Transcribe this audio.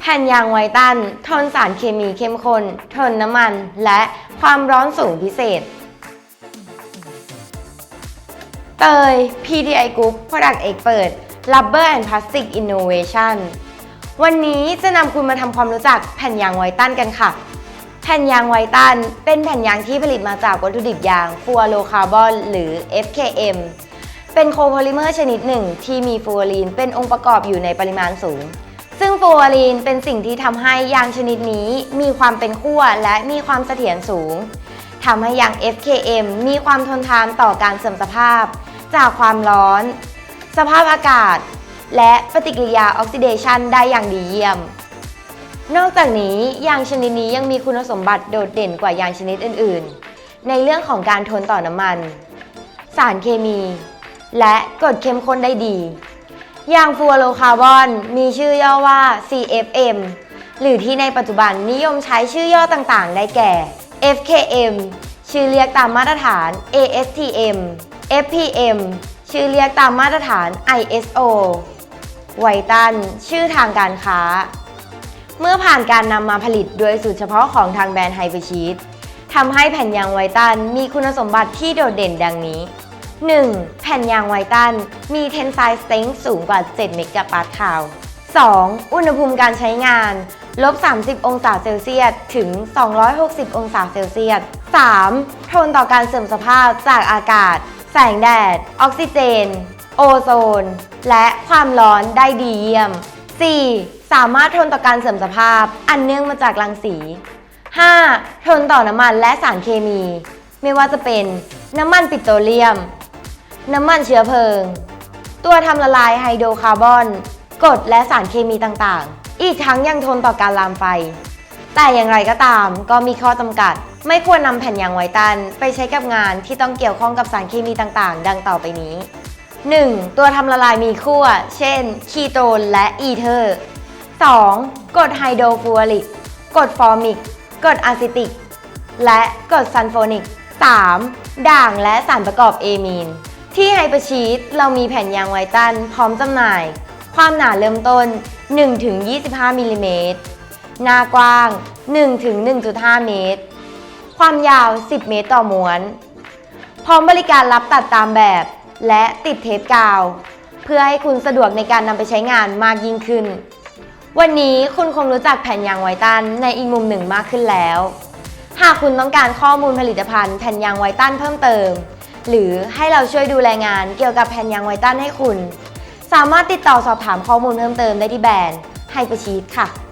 แผ่นยางไวตัน ทนสารเคมีเข้มข้น ทนน้ำมัน และความร้อนสูงพิเศษ เตย PDI Group Product Expert Rubber and Plastic Innovation วันนี้จะนำคุณมาทำความรู้จักแผ่นยางไวตันกันค่ะ แผ่นยางไวตัน เป็นแผ่นยางที่ผลิตมาจากวัตถุดิบยางฟูอโรคาร์บอนหรือ FKM เป็นโคโพลิเมอร์ชนิดหนึ่งที่มีฟูออรีนเป็นองค์ประกอบอยู่ในปริมาณสูง ซึ่งฟูออรีนเป็นสิ่งที่ทำให้ยางชนิดนี้มีความเป็นขั้วและมีความเสถียรสูงทำให้ยาง FKM มีความทนทานต่อการเสื่อมสภาพ จากความร้อน สภาพอากาศ และปฏิกิริยาออกซิเดชันได้อย่างดีเยี่ยม นอกจากนี้ยางชนิดนี้ยังมีคุณสมบัติโดดเด่นกว่ายางชนิดอื่น ๆ ในเรื่องของการทนต่อน้ำมัน สารเคมี และกรดเข้มข้นได้ดีางฟลูอโรคาร์บอน มีชื่อย่อว่า CFM หรือที่ในปัจจุบันนิยมใช้ชื่อย่อต่างๆ ได้แก่ FKM ชื่อเรียกตามมาตรฐาน ASTM FPM ชื่อเรียกตามมาตรฐาน ISO ไวตัน ชื่อทางการค้า เมื่อผ่านการนำมาผลิตโดยสูตรเฉพาะของทางแบรนด์ไฮเปอร์ชีตทำให้แผ่นยางไวตันมีคุณสมบัติที่โดดเด่นดังนี้ 1. แผ่นยางไวตัน มี tensile strength สูงกว่า 7 เมกะปาสคาล 2. อุณหภูมิการใช้งาน ลบ 30 องศาเซลเซียส ถึง 260 องศาเซลเซียส 3. ทนต่อการเสื่อมสภาพจากอากาศ แสงแดด ออกซิเจน โอโซน และความร้อนได้ดีเยี่ยม 4. สามารถทนต่อการเสื่อมสภาพ อันเนื่องมาจากรังสี 5. ทนต่อน้ำมันและสารเคมี ไม่ว่าจะเป็นน้ำมันปิโตรเลียม น้ำมันเชื้อเพลิง ตัวทำละลายไฮโดรคาร์บอนกรดและสารเคมีต่างๆ อีกทั้งยังทนต่อการลามไฟ แต่อย่างไรก็ตามก็มีข้อจำกัด ไม่ควรนำแผ่นยางไวตัน ไปใช้กับงานที่ต้องเกี่ยวข้องกับสารเคมีต่างๆ ดังต่อไปนี้ 1. ตัวทำละลายมีขั้ว เช่น คีโตนและอีเทอร์ 2. กรดไฮโดรฟลูออริกกรดฟอร์มิกกรดอะซิติก และกรดซัลโฟนิก 3. ด่างและสารประกอบเอมีน ที่ไฮเปอร์ชีตเรามีแผ่นยางไวตันพร้อมจำหน่าย ความหนาเริ่มต้น 1-25มิลลิเมตรหน้ากว้าง 1-1.5 เมตร ความยาว 10 เมตรต่อม้วน พร้อมบริการรับตัดตามแบบ และติดเทปกาว เพื่อให้คุณสะดวกในการนำไปใช้งานมากยิ่งขึ้น วันนี้คุณคงรู้จักแผ่นยางไวตันในอีกมุมหนึ่งมากขึ้นแล้ว หากคุณต้องการข้อมูลผลิตภัณฑ์แผ่นยางไวตันเพิ่มเติม หรือให้เราช่วยดูแลงานเกี่ยวกับแผ่นยางไวตันให้คุณ สามารถติดต่อสอบถามข้อมูลเพิ่มเติมได้ที่แบรนด์ไฮเปอร์ชีตค่ะ